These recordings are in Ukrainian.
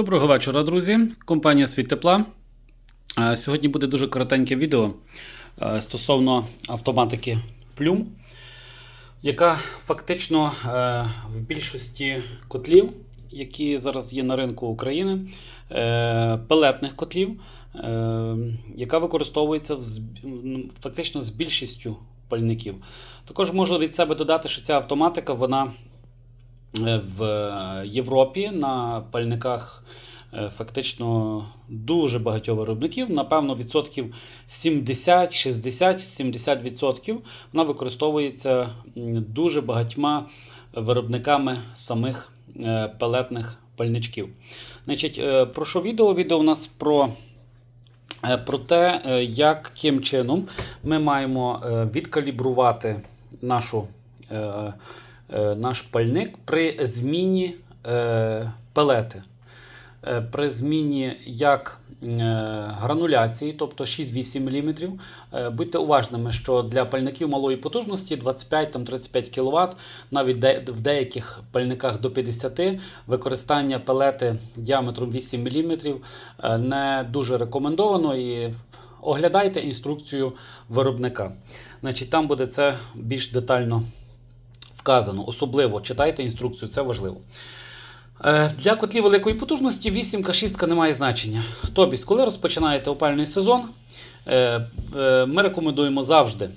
Доброго вечора, друзі. Компанія Світ Тепла. Е, Сьогодні буде дуже коротеньке відео е, стосовно автоматики Plum, яка фактично е, в більшості котлів, які зараз є на ринку України, пелетних котлів, яка використовується фактично з більшістю пальників. Також можу від себе додати, що ця автоматика вона в Європі на пальниках е, фактично дуже багатьох виробників. Напевно, відсотків 70, 60, 70 відсотків вона використовується дуже багатьма виробниками самих е, пелетних пальничків. Значить, е, про що відео? Відео у нас про. е, Про те, е, яким чином ми маємо е, відкалібрувати нашу, е, е, наш пальник при зміні е, пелети. Е, При зміні як е, грануляції, тобто 6-8 мм. Е, Будьте уважними, що для пальників малої потужності 25-35 кВт, навіть в деяких пальниках до 50 використання пелети діаметром 8 мм не дуже рекомендовано. І оглядайте інструкцію виробника. Значить, там буде це більш детально вказано. Особливо читайте інструкцію, це важливо. Е, Для котлів великої потужності 8 6 не має значення. Тобто, коли розпочинаєте опальний сезон, е, е, ми рекомендуємо завжди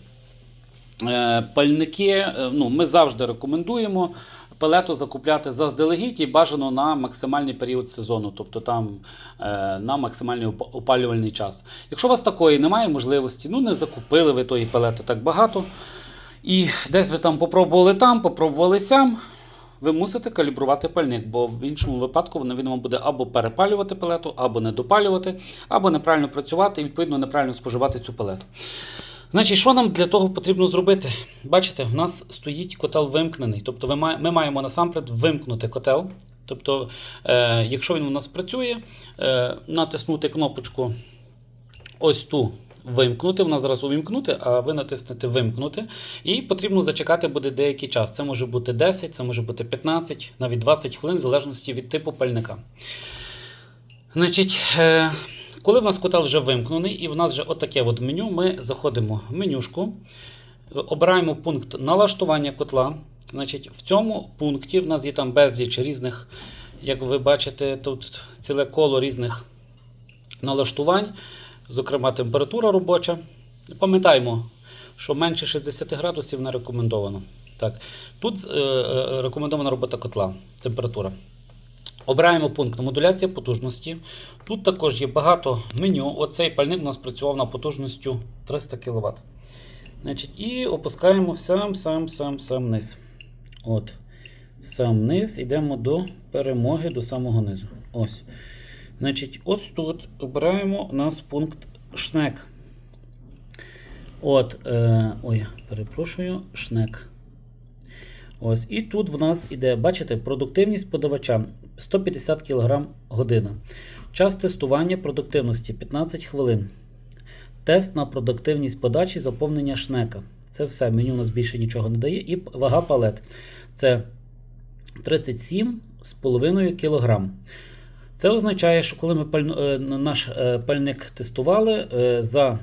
пальники. Ну, ми завжди рекомендуємо пелету закупляти заздалегідь і бажано на максимальний період сезону, тобто там на максимальний опалювальний час. Якщо у вас такої немає можливості, ну не закупили ви тої пелети так багато. І десь ви там попробували там, попробували сям, ви мусите калібрувати пальник, бо в іншому випадку він вам буде або перепалювати пелету, або не допалювати, або неправильно працювати і відповідно неправильно споживати цю пелету. Значить, що нам для того потрібно зробити? Бачите, в нас стоїть котел вимкнений. Тобто ми маємо насамперед вимкнути котел. Тобто, е, якщо він у нас працює, е, натиснути кнопочку ось ту вимкнути. Вона зараз увімкнути, а ви натиснете вимкнути. І потрібно зачекати буде деякий час. Це може бути 10, це може бути 15, навіть 20 хвилин, в залежності від типу пальника. Значить, е, коли в нас котел вже вимкнений, і в нас вже отаке от меню, ми заходимо в менюшку, обираємо пункт налаштування котла. Значить, в цьому пункті в нас є там безліч різних, як ви бачите, тут ціле коло різних налаштувань, зокрема температура робоча. Пам'ятаємо, що менше 60 градусів не рекомендовано. Так, тут е, е, рекомендована робота котла, температура. Обираємо пункт модуляція потужності. Тут також є багато меню. Оцей пальник у нас працював на потужністю 300 кВт. Значить, і опускаємо в сам, сам, сам, сам низ. От. Сам низ, йдемо до перемоги до самого низу. Ось. Значить, ось тут обираємо у нас пункт шнек. От, е, ой, перепрошую, шнек. Ось, і тут в нас іде, бачите, продуктивність подавача 150 кг година. Час тестування продуктивності 15 хвилин. Тест на продуктивність подачі заповнення шнека. Це все. Меню у нас більше нічого не дає. І вага палет. Це 37,5 кг. Це означає, що коли ми паль- е, наш е, пальник тестували, е, за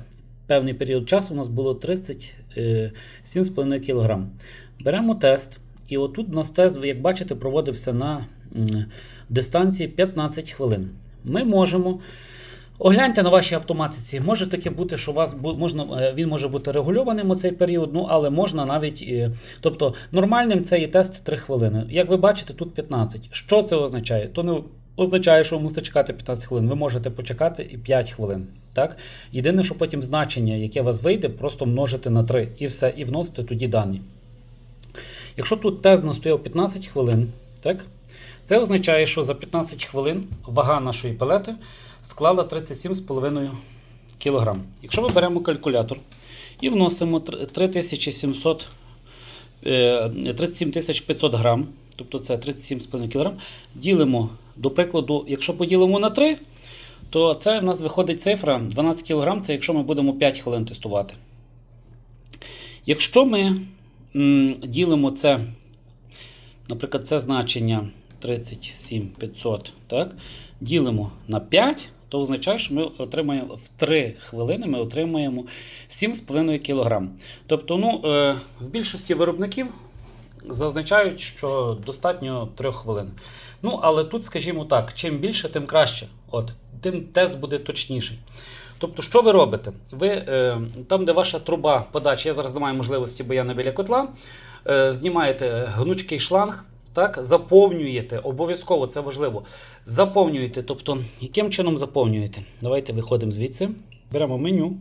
певний період часу у нас було 37,5 кг. Беремо тест, і отут у нас тест, як бачите, проводився на дистанції 15 хвилин. Ми можемо. Огляньте на вашій автоматиці. Може таке бути, що у вас можна, він може бути регульованим у цей період, ну але можна навіть. Тобто нормальним це є тест 3 хвилини. Як ви бачите, тут 15. Що це означає? То не означає, що ви мусите чекати 15 хвилин. Ви можете почекати і 5 хвилин. Так? Єдине, що потім значення, яке у вас вийде, просто множите на 3 і все, і вносите тоді дані. Якщо тут тест настояв 15 хвилин, так? це означає, що за 15 хвилин вага нашої палети склала 37,5 кг. Якщо ми беремо калькулятор і вносимо 3700, е, 37500 грам, тобто це 37,5 кг, ділимо, до прикладу, якщо поділимо на 3, то це в нас виходить цифра 12 кг, це якщо ми будемо 5 хвилин тестувати. Якщо ми ділимо це, наприклад, це значення 37 500, так? Ділимо на 5, то означає, що ми отримаємо в 3 хвилини ми отримаємо 7,5 кг. Тобто, ну, е, в більшості виробників зазначають, що достатньо 3 хвилин. Ну, але тут, скажімо так, чим більше, тим краще. От, тим тест буде точніший. Тобто, що ви робите? Ви е, там, де ваша труба подачі, я зараз не маю можливості, бо я не біля котла, е, знімаєте гнучкий шланг, так, заповнюєте, обов'язково це важливо. Заповнюєте. Тобто, яким чином заповнюєте? Давайте виходимо звідси. Беремо меню,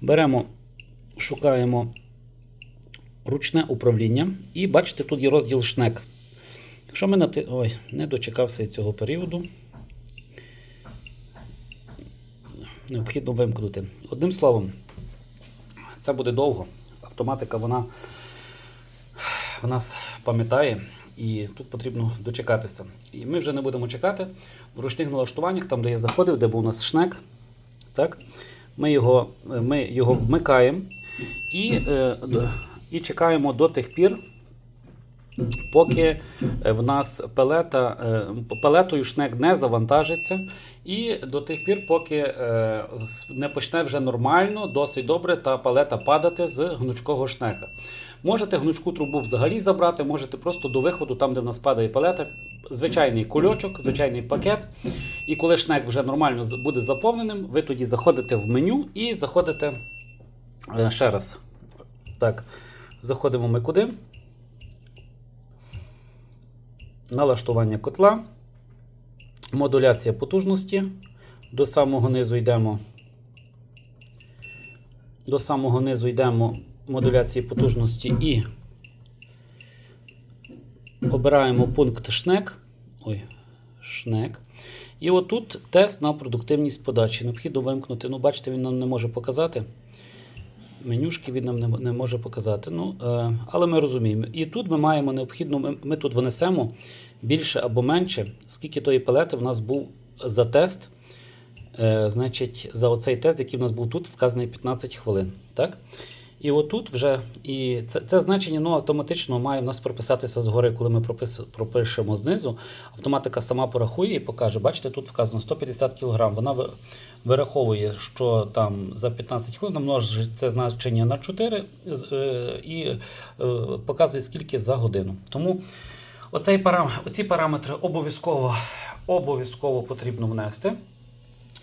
беремо, шукаємо ручне управління. І бачите, тут є розділ шнек. Якщо ми нати... Ой, не дочекався цього періоду. Необхідно вимкнути. Одним словом, це буде довго. Автоматика вона в нас пам'ятає, і тут потрібно дочекатися. І ми вже не будемо чекати. В ручних налаштуваннях, там, де я заходив, де був у нас шнек, так, ми, його, ми його вмикаємо і, е, і чекаємо до тих пір, поки е, в нас пелета, е, пелетою шнек не завантажиться, і до тих пір, поки е, не почне вже нормально, досить добре та палета падати з гнучкого шнека. Можете гнучку трубу взагалі забрати, можете просто до виходу, там, де в нас падає палета, звичайний кульочок, звичайний пакет. І коли шнек вже нормально буде заповненим, ви тоді заходите в меню і заходите ще раз. Так, заходимо ми куди? Налаштування котла, модуляція потужності. До самого низу йдемо. До самого низу йдемо модуляції потужності і обираємо пункт шнек. Ой, шнек. І отут тест на продуктивність подачі. Необхідно вимкнути. Ну, бачите, він нам не може показати. Менюшки він нам не, може показати. Ну, е, але ми розуміємо. І тут ми маємо необхідну, ми, ми тут винесемо більше або менше, скільки тої палети в нас був за тест. Е, значить, за оцей тест, який в нас був тут, вказаний 15 хвилин. Так? І отут вже і це, це значення ну, автоматично має в нас прописатися згори, коли ми пропис, пропишемо знизу. Автоматика сама порахує і покаже. Бачите, тут вказано 150 кг. Вона вираховує, що там за 15 хвилин множить це значення на 4 е, і е, показує скільки за годину. Тому оцей парам, оці параметри обов'язково, обов'язково потрібно внести.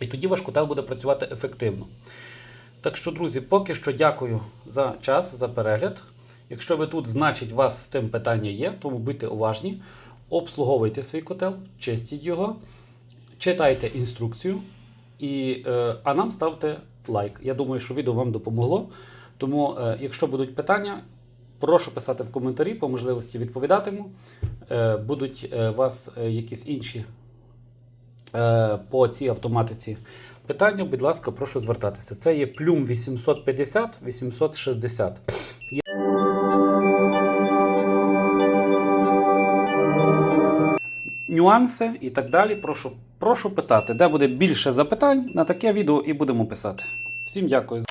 І тоді ваш котел буде працювати ефективно. Так що, друзі, поки що дякую за час, за перегляд. Якщо ви тут, значить, у вас з тим питання є, тому будьте уважні, обслуговуйте свій котел, чистіть його, читайте інструкцію, і, е, а нам ставте лайк. Я думаю, що відео вам допомогло. Тому, е, якщо будуть питання, прошу писати в коментарі, по можливості відповідатиму. Е, будуть е, вас е, якісь інші е, по цій автоматиці питання, будь ласка, прошу звертатися. Це є плюм 850 860. Є- Нюанси і так далі. Прошу, прошу питати, де буде більше запитань на таке відео і будемо писати. Всім дякую.